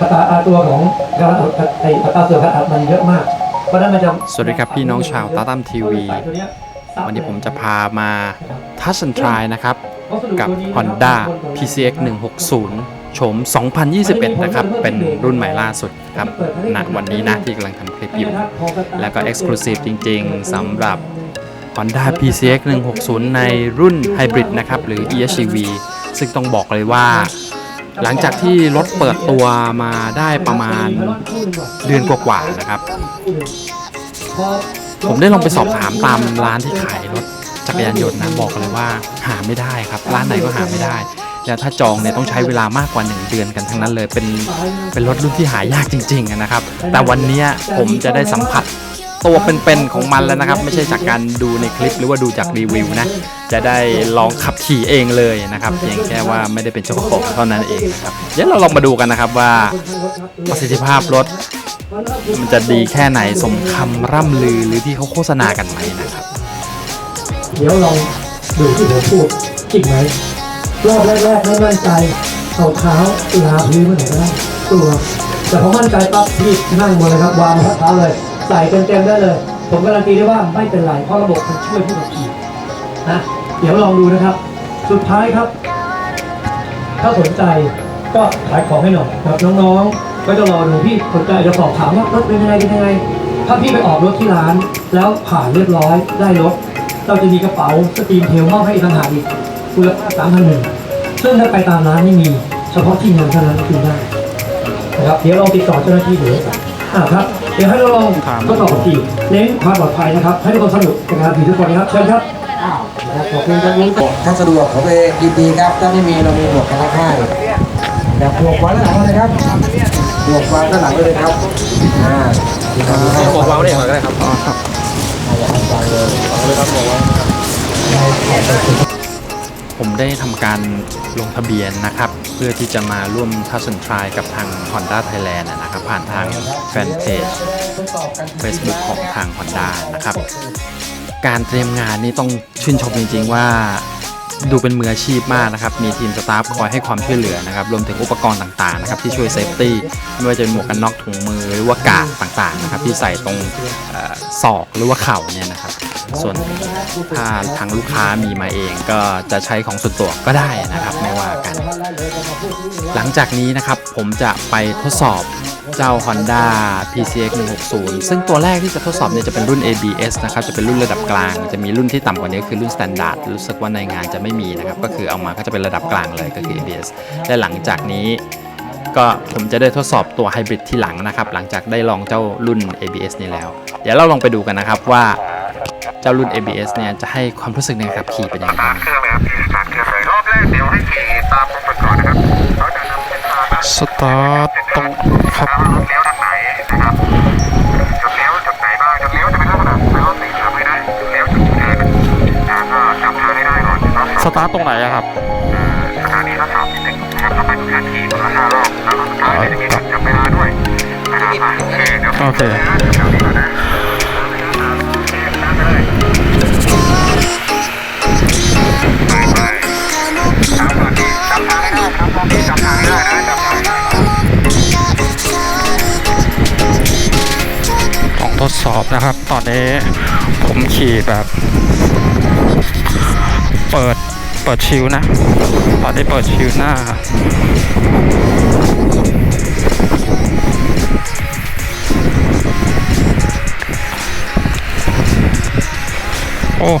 อัตราตัวของการอดไออัตราส่วนการอัดมันเยอะมากเพราะนั้นมันจะสวัสดีครับพี่น้องชาวตาตั้มทีวี วันนี้ผมจะพามาทัชชันทรายนะครับ กับ Honda PCX 160โฉม 2021 นะครับ เป็นรุ่นใหม่ล่าสุดครับณวันนี้นะที่กำลังทำคลิปอยู่ แล้วก็ Exclusive จริง ๆสำหรับ Honda PCX 160 ในรุ่น Hybrid นะครับ หรือ EHEV ซึ่งต้องบอกเลยว่า หลังจากที่รถเปิดตัวมาได้ประมาณเดือนกว่าๆนะครับ ผมได้ลองไปสอบถามตามร้านที่ขายรถจักรยานยนต์นะบอกเลยว่าหาไม่ได้ครับ ร้านไหนก็หาไม่ได้ แล้วถ้าจองเนี่ยต้องใช้เวลามากกว่า 1 เดือนกันทั้งนั้นเลย เป็นเป็นรถรุ่นที่หายากจริงๆนะครับ แต่วันนี้ผมจะได้สัมผัส ตัวเป็นๆของมันแล้วนะครับ ไม่ใช่จากการดูในคลิปหรือว่าดูจากรีวิวนะ จะได้ลองขับขี่เองเลยนะครับเพียงแค่ว่าไม่ได้เป็นเจ้าของเท่านั้นเองนะครับเดี๋ยวเราลองมาดูกันนะครับว่าประสิทธิภาพรถมันจะดีแค่ไหนสมคำร่ำลือหรือที่เขาโฆษณากันไหมนะครับ เดี๋ยวลองดูที่ผมพูดจริงไหมรอบแรกๆไม่มั่นใจเอาเท้าลาพื้นมาไหนก็ได้ตัวแต่พอมั่นใจปั๊บพี่นั่งบนเลยครับวางเท้าเลย ใส่เต็มๆได้เลย ผมการันตีได้ว่าไม่เป็นไร เพราะระบบมันช่วยผู้ขับขี่นะเดี๋ยวลองดูนะครับ สุดท้ายครับ ถ้าสนใจก็ขายของให้หน่อยครับน้องๆ ก็จะรอดูพี่สนใจจะสอบถามว่ารถเป็นยังไงเป็นยังไง ถ้าพี่ไปออกรถที่ร้าน แล้วผ่านเรียบร้อยได้รถ เราจะมีกระเป๋าสตรีมเทลมอบให้อีกต่างหากอีกมูลค่าสามพันหนึ่งซึ่งถ้าไปตามร้านไม่มี เฉพาะที่งานเท่านั้นคือได้นะครับเดี๋ยวลองติดต่อเจ้าหน้าที่ดูอ่าครับ ดี๋ยวให้เราลองครับทดสอบขับขี่เน้นความปลอดภัยนะครับ ให้ทุกคนสนุกกับการขับขี่ทุกคนนะครับเชิญครับนะครับขอบคุณครับถ้าสะดวกผมเองยินดีครับ ถ้าไม่มีเรามีหมวกกันน็อกให้แบบหมวกวางด้านหลังเลยครับหมวกวางด้านหลังเลยครับอ่าที่ทำให้บอกว่าได้ก็ได้ครับอ๋อครับอย่าทำใจเลยวางเลยครับหมวกวาง ผมได้ทำการลงทะเบียนนะครับ เพื่อที่จะมาร่วมทัศนทรายกับทาง Honda Thailand นะนะครับ ผ่านทางแฟนเพจ Facebook ของทาง Honda นะครับ การเตรียมงานนี่ต้องชื่นชมจริง ๆ ว่าดูเป็นมืออาชีพมากนะครับ มีทีมสตาฟคอยให้ความช่วยเหลือนะครับ รวมถึงอุปกรณ์ต่างๆนะครับที่ช่วยเซฟตี้ ไม่ว่าจะเป็นหมวกกันน็อกถุงมือหรือว่ากาดต่างๆนะครับที่ใส่ตรงเอ่อศอกหรือว่าเข่าเนี่ยนะครับ ส่วนถ้าทางลูกค้ามีมาเองก็จะใช้ของส่วนตัวก็ได้นะครับ ไม่ว่ากัน หลังจากนี้นะครับผมจะไปทดสอบเจ้า Honda PCX 160 ซึ่งตัวแรกที่จะทดสอบเนี่ยจะเป็นรุ่น ABS นะครับ จะเป็นรุ่นระดับกลาง จะมีรุ่นที่ต่ำกว่านี้คือรุ่น Standard รู้สึกว่าในงานจะไม่มีนะครับ ก็คือเอามาก็จะเป็นระดับกลางเลยก็คือ ABS และหลังจากนี้ก็ผมจะได้ทดสอบตัวไฮบริดที่หลังนะครับ หลังจากได้ลองเจ้ารุ่น ABS นี้แล้ว เดี๋ยวเราลองไปดูกันนะครับว่า เจ้ารุ่น ABS เนี่ยจะให้ความรู้สึกในการขับขี่เป็นยังไงบ้างเครื่องเลยครับพี่สตาร์ทเครื่องเลยรอบแรกเดี๋ยวให้ขี่ตามผมไปก่อนนะครับเขาจะนำเส้นทางนะสตาร์ทตรงครับแล้วรถเลี้ยวทางไหนนะครับจุดเลี้ยวจุดไหนบ้างจุดเลี้ยวจะเป็นลักษณะเป็นรถสีทำให้ได้จุดเลี้ยวจุดไหนนะก็จำทางให้ได้ก่อนรอบสสองตาร์ทตรงไหนอะครับสถานีทดสอบที่หนึ่งนะครับต้องไปทุกนาทีคนละห้ารอบแล้วรอบสุดท้ายเนี่ยจะมีจุดจับเวลาด้วยนะครับอะโอเคเดี๋ยว สอบนะครับ ตอนนี้ผมขี่แบบ เปิดเปิดชิวนะ ตอนนี้เปิดชิวหน้า โอ้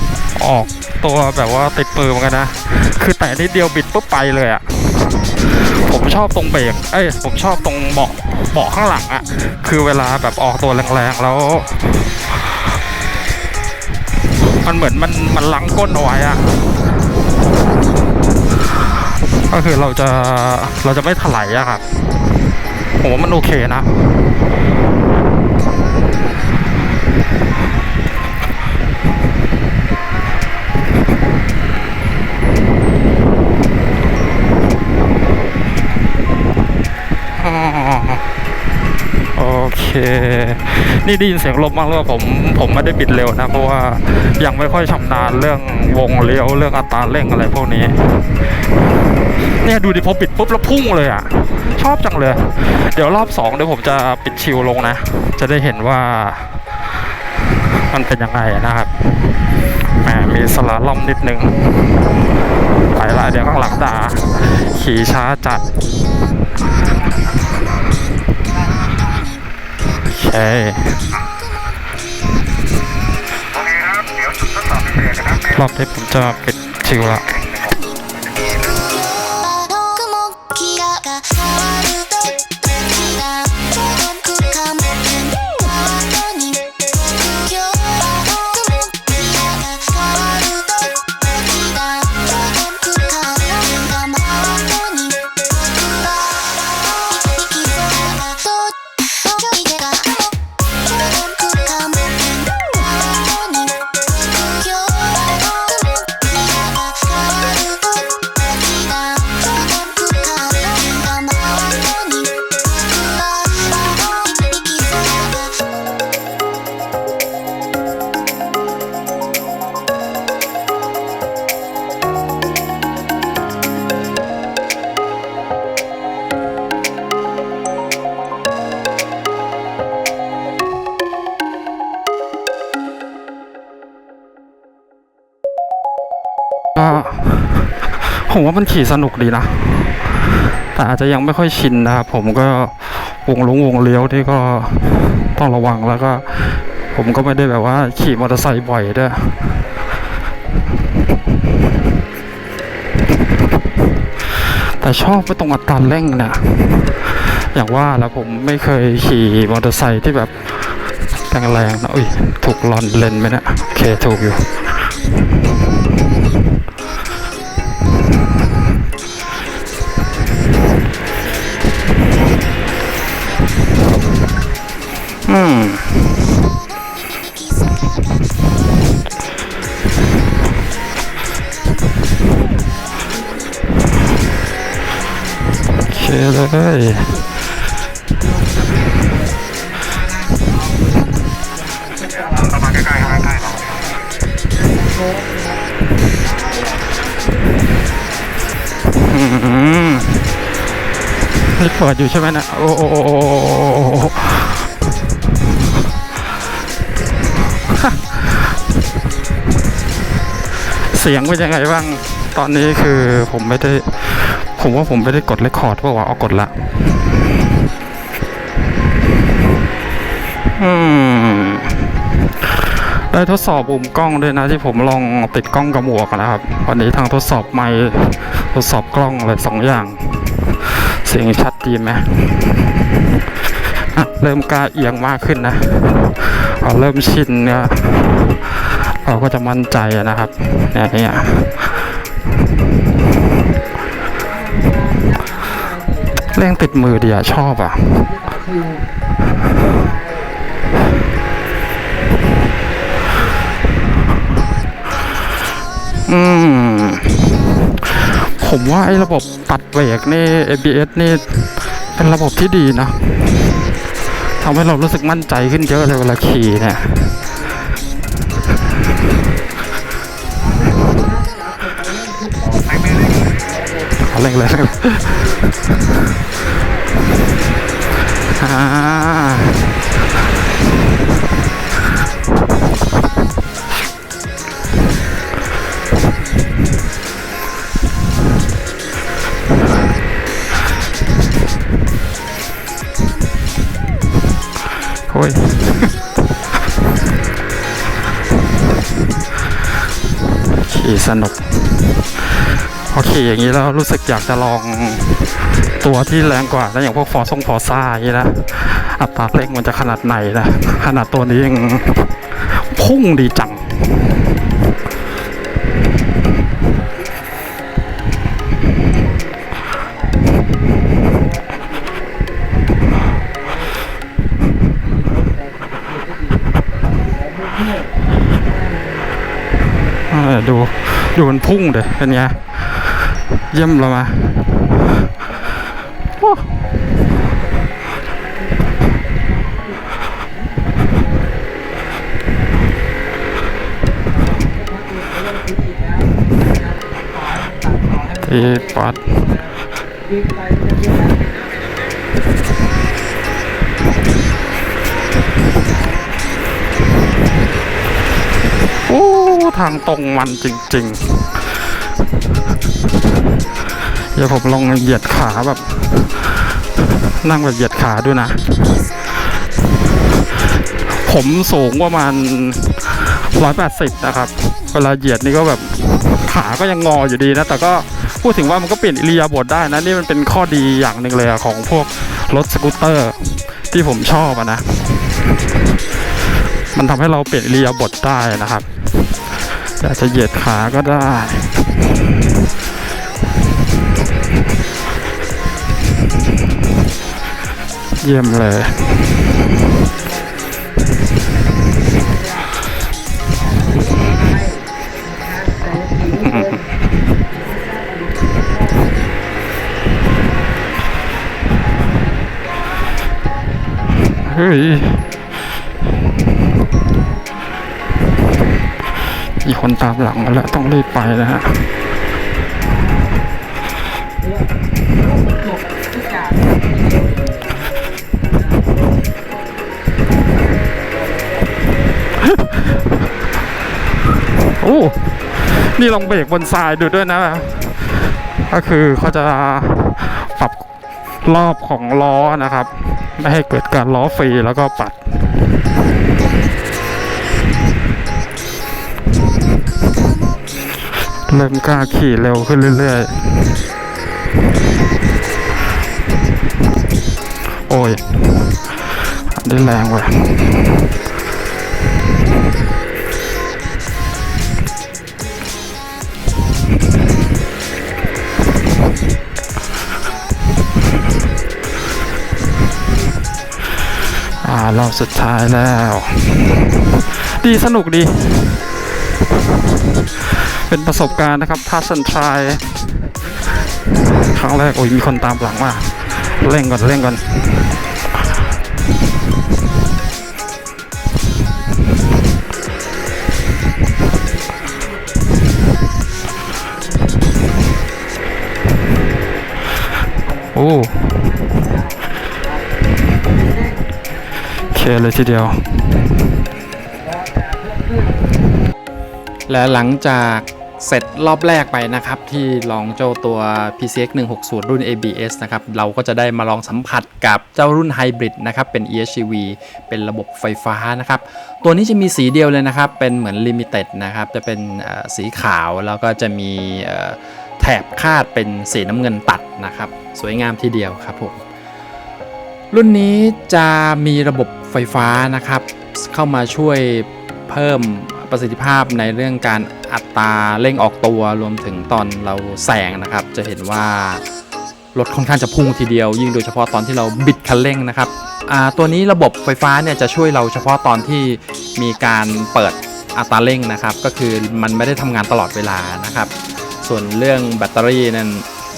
ออกตัวแบบว่าติดปืนเหมือนกันนะ คือแต่นิดเดียวบิดปุ๊บไปเลยอะผม ชอบตรงเบรกเอ้ยผมชอบตรงเบาะเบาะข้างหลังอะคือเวลาแบบออกตัวแรงๆแล้ว มันเหมือนมันมันลังก้นเอาไว้อะก็คือเราจะเราจะไม่ถลายอะครับผมว่ามันโอเคนะ นี่ได้ยินเสียงลมบ้างหรือเปล่าผมผมไม่ได้บิดเร็วนะ เพราะว่ายังไม่ค่อยชำนาญเรื่องวงเลี้ยวเรื่องอัตราเร่งอะไรพวกนี้ เนี่ยดูดิพอบิดปุ๊บแล้วพุ่งเลยอะ ชอบจังเลย เดี๋ยวรอบสองเดี๋ยวผมจะปิดชิวลงนะ จะได้เห็นว่า มันเป็นยังไงนะครับแหมมีสลาล่อมนิดนึงไปละเดี๋ยวข้างหลังด่าขี่ช้าจัด เคโอเครับเดี๋ยวจุดทดสอบพิเศษนะครับรอบนี้ผมจะปิดชิวละ ผมว่ามันขี่สนุกดีนะ แต่อาจจะยังไม่ค่อยชินนะครับ ผมก็วงลงวงเลี้ยวที่ก็ต้องระวังแล้วก็ ผมก็ไม่ได้แบบว่าขี่มอเตอร์ไซค์บ่อยด้วยแต่ชอบไปตรงอัตราเร่งนะอย่างว่าแล้วผมไม่เคยขี่มอเตอร์ไซค์ที่แบบแรงๆนะอุ้ยถูกลอนเลนไหมเนะโอเคถูกอยู่ เลยเข้ามาใกล้ๆเข้ามาใกล้ๆเราอืมนี่เปิดอยู่ใช่ไหมนะโอ้โอ้โอ้โอ้โอ้โอ้โอ้เสียงเป็นยังไงบ้าง ตอนนี้คือผมไม่ได้ ผมว่าผมไม่ได้กดเรคคอร์ดเพราะว่าเอากดละอได้ทดสอบมุมกล้องด้วยนะที่ผมลองติดกล้องกับหมวกนะครับ วันนี้ทางทดสอบไมค์ทดสอบกล้องเลยสองอย่าง เสียงชัดดีไหมเริ่มกล้าเอียงมากขึ้นนะเริ่มชินเนี่ยเราก็จะมั่นใจนะครับเนี่ยเนี่ย เร่งติดมือดีอะชอบอะอืม ผมว่าไอ้ระบบตัดเบรกนี่ ABS นี่ เป็นระบบที่ดีนะทำให้เรารู้สึกมั่นใจขึ้นเยอะเลยเวลาขี่เนี่ยเอาเร่งเลย เร่งเลยอ่าโอ้ยขี่สนุก พอขี่อย่างนี้แล้วรู้สึกอยากจะลองตัวที่แรงกว่านะอย่างพวกฟอร์ซงฟอร์ซ่าอย่างนี้นะอัตราเร่งมันจะขนาดไหนนะขนาดตัวนี้ยังพุ่งดีจังดู ดูมันพุ่งเด้เป็นไง เยี่ยมเรามาโอ้ทีปัดโอ้ ทางตรงมันจริง ๆ เดี๋ยวผมลองเหยียดขาแบบ นั่งแบบเหยียดขาด้วยนะ ผมสูงประมาณ180นะครับ เวลาเหยียดนี่ก็แบบขาก็ยังงออยู่ดีนะ แต่ก็พูดถึงว่ามันก็เปลี่ยนอิริยาบถได้นะ นี่มันเป็นข้อดีอย่างหนึ่งเลยอของพวกรถสกูตเตอร์ที่ผมชอบอะนะ มันทำให้เราเปลี่ยนอิริยาบถได้นะครับอยากจะเหยียดขาก็ได้ เยี่ยมเลยเฮ้ยมีคนตามหลังมาแล้วต้องรีบไปนะฮะ นี่ลองเบรกบนทรายดูด้วยนะ ก็คือเขาจะปรับรอบของล้อนะครับ ไม่ให้เกิดการล้อฟรีแล้วก็ปัดเริ่มกล้าขี่เร็วขึ้นเรื่อยๆ โอ้ยอันนี้แรงว่ะ อ่ารอบสุดท้ายแล้ว ดีสนุกดี เป็นประสบการณ์นะครับทัสันทรายครั้งแรก โอ้ย มีคนตามหลังมาเร่งก่อนเร่งก่อนโอ้ เคเลยทีเดียว และหลังจากเสร็จรอบแรกไปนะครับ ที่ลองเจ้าตัว PCX 160 รุ่น ABS นะครับ เราก็จะได้มาลองสัมผัสกับเจ้ารุ่นไฮบริดนะครับ เป็น EHEV เป็นระบบไฟฟ้านะครับ ตัวนี้จะมีสีเดียวเลยนะครับ เป็นเหมือน Limited นะครับ จะเป็นสีขาวแล้วก็จะมีแถบคาดเป็นสีน้ำเงินตัดนะครับ สวยงามทีเดียวครับผมรุ่นนี้จะมีระบบ ไฟฟ้านะครับ เข้ามาช่วยเพิ่มประสิทธิภาพในเรื่องการอัตราเร่งออกตัวรวมถึงตอนเราแซงนะครับ จะเห็นว่ารถค่อนข้างจะพุ่งทีเดียว ยิ่งโดยเฉพาะตอนที่เราบิดคันเร่งนะครับตัวนี้ระบบไฟฟ้าเนี่ยจะช่วยเราเฉพาะตอนที่มีการเปิดอัตราเร่งนะครับ ก็คือมันไม่ได้ทำงานตลอดเวลานะครับ ส่วนเรื่องแบตเตอรี่นั้น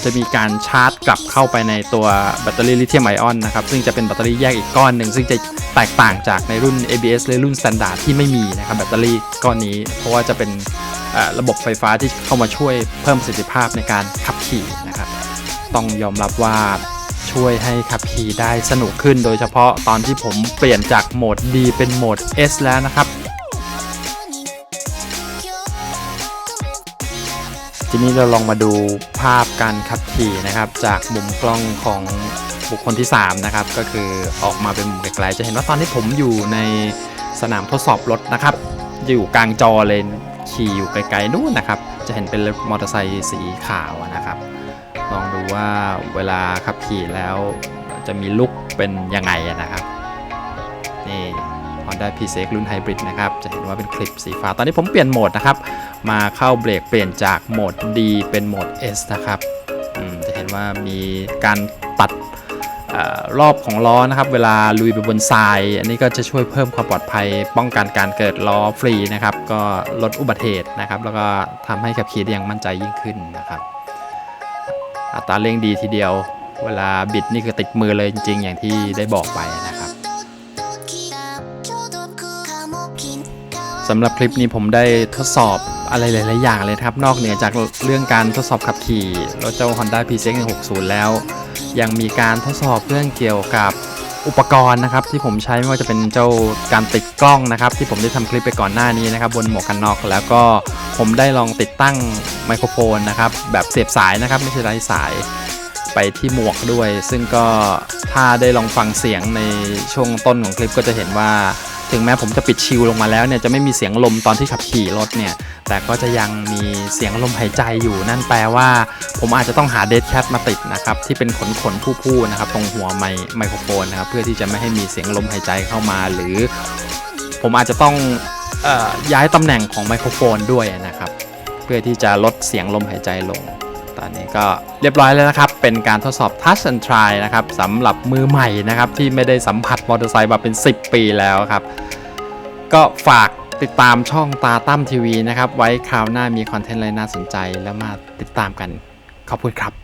จะมีการชาร์จกลับเข้าไปในตัวแบตเตอรี่ลิเธียมไอออนนะครับ ซึ่งจะเป็นแบตเตอรี่แยกอีกก้อนหนึ่ง ซึ่งจะแตกต่างจากในรุ่น ABS หรือรุ่น Standard ที่ไม่มีนะครับแบตเตอรี่ก้อนนี้ เพราะว่าจะเป็นระบบไฟฟ้าที่เข้ามาช่วยเพิ่มประสิทธิภาพในการขับขี่นะครับ ต้องยอมรับว่าช่วยให้ขับขี่ได้สนุกขึ้น โดยเฉพาะตอนที่ผมเปลี่ยนจากโหมด D เป็นโหมด S แล้วนะครับ ทีนี้เราลองมาดูภาพการขับขี่นะครับ จากมุมกล้องของบุคคลที่ 3 นะครับ ก็คือออกมาเป็นมุมไกลๆจะเห็นว่าตอนนี้ผมอยู่ในสนามทดสอบรถนะครับ อยู่กลางจอเลยขี่อยู่ไกลๆนู่นนะครับ จะเห็นเป็นมอเตอร์ไซค์สีขาวนะครับ ลองดูว่าเวลาขับขี่แล้วจะมีลุกเป็นยังไงนะครับนี่ Honda PCX รุ่นไฮบริดนะครับ จะเห็นว่าเป็นคลิปสีฟ้า ตอนนี้ผมเปลี่ยนโหมดนะครับ มาเข้าเบรกเปลี่ยนจากโหมด D เป็นโหมด S นะครับ จะเห็นว่ามีการตัดออรอบของล้อนะครับ เวลาลุยไปบนทราย อันนี้ก็จะช่วยเพิ่มความปลอดภัย ป้องกันการเกิดล้อฟรีนะครับ ก็ลดอุบัติเหตุนะครับ แล้วก็ทำให้ขับขี่ได้อย่างมั่นใจยิ่งขึ้นนะครับ อัตราเร่งดีทีเดียว เวลาบิดนี่คือติดมือเลยจริง ๆ อย่างที่ได้บอกไปนะ สำหรับคลิปนี้ผมได้ทดสอบอะไรหลาย ๆ อย่างเลยครับ นอกเหนือจากเรื่องการทดสอบขับขี่รถเจ้า Honda PCX 160 แล้ว ยังมีการทดสอบเรื่องเกี่ยวกับอุปกรณ์นะครับที่ผมใช้ไม่ว่าจะเป็นเจ้าการติดกล้องนะครับ ที่ผมได้ทำคลิปไปก่อนหน้านี้นะครับ บนหมวกกันน็อกแล้วก็ผมได้ลองติดตั้งไมโครโฟนนะครับ แบบเสียบสายนะครับ ไม่ใช่ไร้สายไปที่หมวกด้วย ซึ่งก็ถ้าได้ลองฟังเสียงในช่วงต้นของคลิปก็จะเห็นว่า ถึงแม้ผมจะปิดชิลลงมาแล้วเนี่ยจะไม่มีเสียงลมตอนที่ขับขี่รถเนี่ยแต่ก็จะยังมีเสียงลมหายใจอยู่นั่นแปลว่า ผมอาจจะต้องหาเด d แคทมาติดนะครับที่เป็นขนขนผู้ๆนะครับตรงหัวไมไมโครโฟนนะครับเพื่อที่จะไม่ให้มีเสียงลมหายใจเข้ามา หรือ ผมอาจจะต้องอย้ายตำแหน่งของไมโครโฟนด้วยนะครับ เพื่อที่จะลดเสียงลมหายใจลง อนนี้ก็เรียบร้อยแล้วนะครับ เป็นการทดสอบ Touch and Try นะครับสำหรับมือใหม่นะครับ ที่ไม่ได้สัมผัสมอเตอร์ไซค์มาเป็น 10 ปีแล้วครับ ก็ฝากติดตามช่องตาตั้มทีวีนะครับ ไว้คราวหน้ามีคอนเทนต์อะไรน่าสนใจแล้วมาติดตามกันขอบคุณครับ